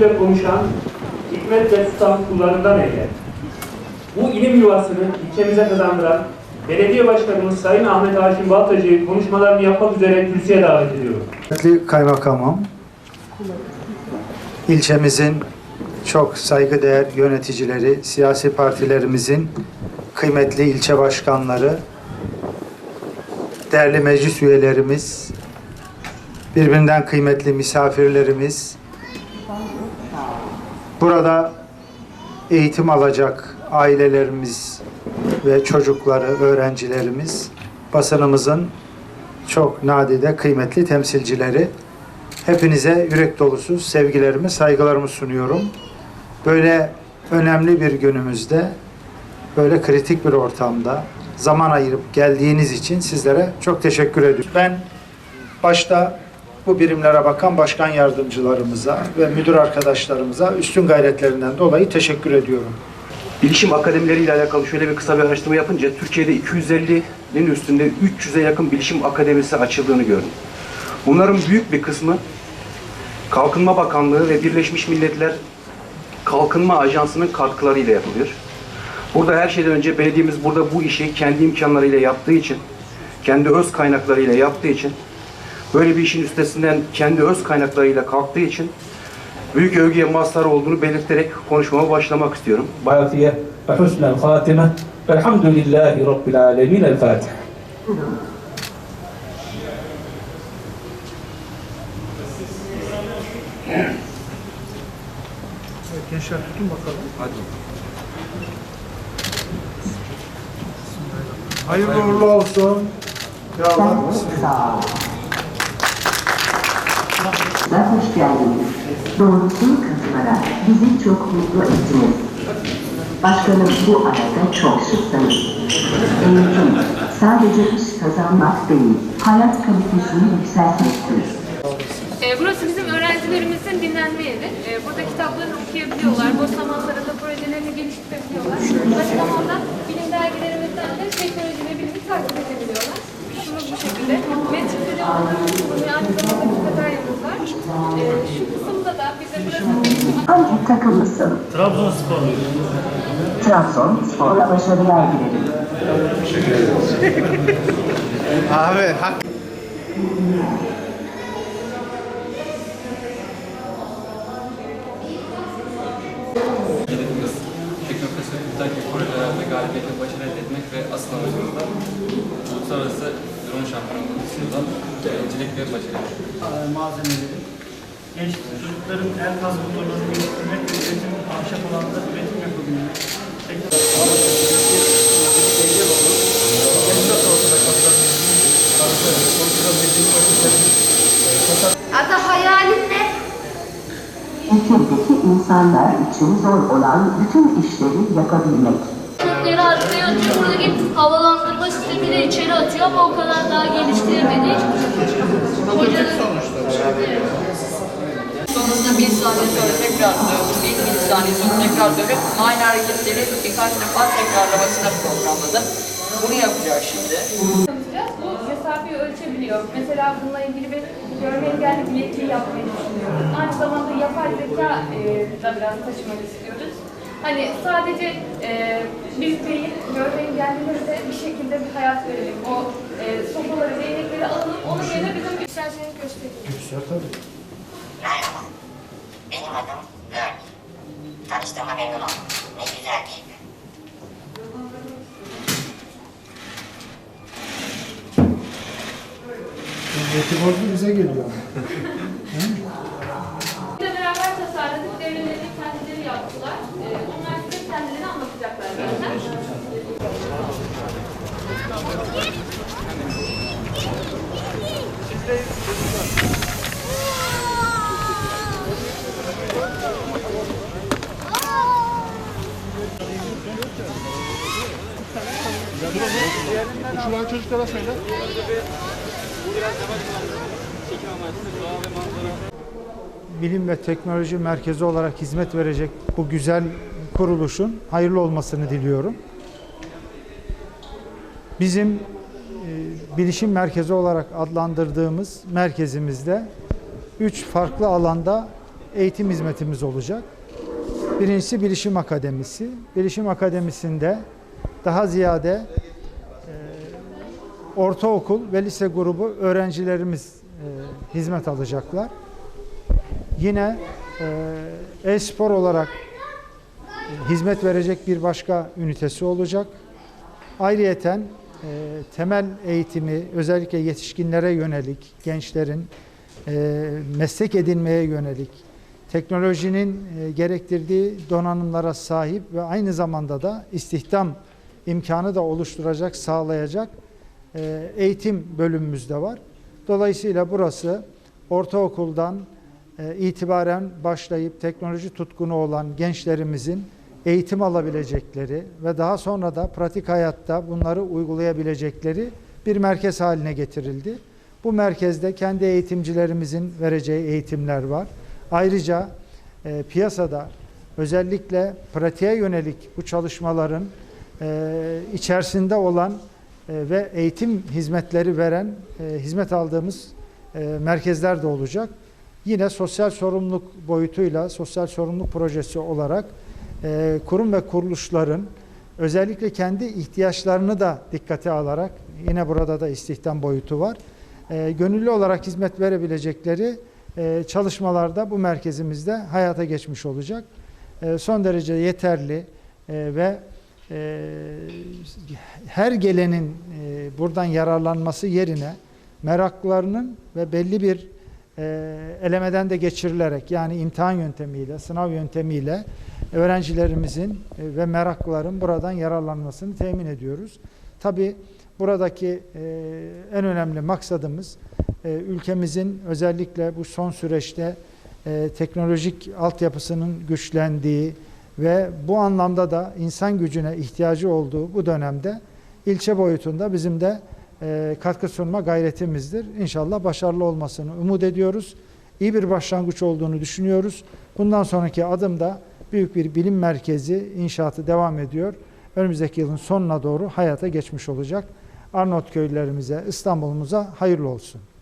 diliyle konuşan hikmet ve sultan kullarından eyle. Bu ilim yuvasını ilçemize kazandıran Belediye Başkanımız Sayın Ahmet Haşim Baltacı'yı konuşmalarını yapmak üzere kürsüye davet ediyorum. Kıymetli kaymakamım, ilçemizin çok saygıdeğer yöneticileri, siyasi partilerimizin kıymetli ilçe başkanları, değerli meclis üyelerimiz, birbirinden kıymetli misafirlerimiz, burada eğitim alacak ailelerimiz ve çocukları, öğrencilerimiz, basınımızın çok nadide kıymetli temsilcileri. Hepinize yürek dolusu sevgilerimi, saygılarımı sunuyorum. Böyle önemli bir günümüzde, böyle kritik bir ortamda zaman ayırıp geldiğiniz için sizlere çok teşekkür ediyorum. Ben başta bu birimlere bakan başkan yardımcılarımıza ve müdür arkadaşlarımıza üstün gayretlerinden dolayı teşekkür ediyorum. Bilişim akademileri ile alakalı şöyle bir kısa bir araştırma yapınca Türkiye'de 250'nin üstünde 300'e yakın bilişim akademisi açıldığını gördüm. Bunların büyük bir kısmı Kalkınma Bakanlığı ve Birleşmiş Milletler Kalkınma Ajansı'nın katkılarıyla yapılıyor. Burada her şeyden önce belediyemiz burada bu işi kendi imkanlarıyla yaptığı için, kendi öz kaynaklarıyla yaptığı için, böyle bir işin üstesinden kendi öz kaynaklarıyla kalktığı için büyük övgüye mazhar olduğunu belirterek konuşmama başlamak istiyorum. Bayatıye ve husnel hatime velhamdülillahi rabbil alemin el Fatiha. Gençler tutun bakalım. Hadi. Hayırlı uğurlu olsun. Ya Allah. Da hoş geldiniz. Doğrusunu katılarak bizi çok mutlu ettiniz. Başkanım bu arada çok sustanız. Eğitim sadece iş kazanmak değil, hayat kalitesini yükseltmektir. E, burası bizim öğrencilerimizin dinlenme yeri. E, burada kitaplarını okuyabiliyorlar, boş zamanlarında projelerini geliştirebiliyorlar. Aynı zamanda bilim dergilerimizden de teknoloji ve bilimi takip edebiliyorlar. Şunu bu şekilde. Zamanda kafeteryamız Hangi takımlısın? Trabzonspor. Trabzonspor'la başarılar dilerim. Abi hak. Teknokrasi ülkedeki projelerde galibiyetle başarı elde etmek ve asıl amacımız da uluslararası drone şampiyonluğunda birincilik ve başarı. malzemeleri, genç çocukların el kaz motorlarını geliştirmek ve üretim ahşap alanda üretim yapabilmek. Ata hayalin ne? Ülkedeki insanlar için zor olan bütün işleri yapabilmek. Çöpleri arkaya atıyor. Buradaki havalandırma sistemi de içeri atıyor ama o kadar daha geliştiremedi. Hocanın... Sonrasında bir saniye sonra tekrar dövüp, ilk bir saniye sonra tekrar dövüp aynı hareketleri birkaç defa tekrarlamasına programladım. Bunu yapacağız şimdi. Bu mesafeyi ölçebiliyor. Mesela bununla ilgili bir görme engelli bileti yapmayı düşünüyoruz. Aynı zamanda yapay zeka e, da biraz taşımak istiyoruz. Hani sadece e, biz değil, görme engellilere de bir şekilde bir hayat verelim. O e, sopaları, değnekleri alınıp onun yerine bizim isterseniz gösterelim. Merhaba. Benim adım Gök. Tanıştığıma memnun oldum. Ne güzel ki. Milleti bozdu bize geliyor. bilim ve teknoloji merkezi olarak hizmet verecek bu güzel kuruluşun hayırlı olmasını diliyorum. Bizim e, bilişim merkezi olarak adlandırdığımız merkezimizde üç farklı alanda eğitim hizmetimiz olacak. Birincisi Bilişim Akademisi. Bilişim Akademisi'nde daha ziyade e, ortaokul ve lise grubu öğrencilerimiz e, hizmet alacaklar. Yine e, e-spor olarak e, hizmet verecek bir başka ünitesi olacak. Ayrıyeten e, temel eğitimi özellikle yetişkinlere yönelik, gençlerin e, meslek edinmeye yönelik, teknolojinin e, gerektirdiği donanımlara sahip ve aynı zamanda da istihdam imkanı da oluşturacak, sağlayacak e, eğitim bölümümüz de var. Dolayısıyla burası ortaokuldan e, itibaren başlayıp teknoloji tutkunu olan gençlerimizin eğitim alabilecekleri ve daha sonra da pratik hayatta bunları uygulayabilecekleri bir merkez haline getirildi. Bu merkezde kendi eğitimcilerimizin vereceği eğitimler var. Ayrıca e, piyasada özellikle pratiğe yönelik bu çalışmaların e, içerisinde olan e, ve eğitim hizmetleri veren e, hizmet aldığımız e, merkezler de olacak. Yine sosyal sorumluluk boyutuyla sosyal sorumluluk projesi olarak e, kurum ve kuruluşların özellikle kendi ihtiyaçlarını da dikkate alarak yine burada da istihdam boyutu var. E, gönüllü olarak hizmet verebilecekleri çalışmalarda bu merkezimizde hayata geçmiş olacak. E, son derece yeterli e, ve e, her gelenin e, buradan yararlanması yerine meraklarının ve belli bir elemeden de geçirilerek yani imtihan yöntemiyle, sınav yöntemiyle öğrencilerimizin ve meraklıların buradan yararlanmasını temin ediyoruz. Tabi buradaki en önemli maksadımız ülkemizin özellikle bu son süreçte e, teknolojik altyapısının güçlendiği ve bu anlamda da insan gücüne ihtiyacı olduğu bu dönemde ilçe boyutunda bizim de e, katkı sunma gayretimizdir. İnşallah başarılı olmasını umut ediyoruz. İyi bir başlangıç olduğunu düşünüyoruz. Bundan sonraki adımda büyük bir bilim merkezi inşaatı devam ediyor. Önümüzdeki yılın sonuna doğru hayata geçmiş olacak. Arnavut köylülerimize, İstanbul'umuza hayırlı olsun.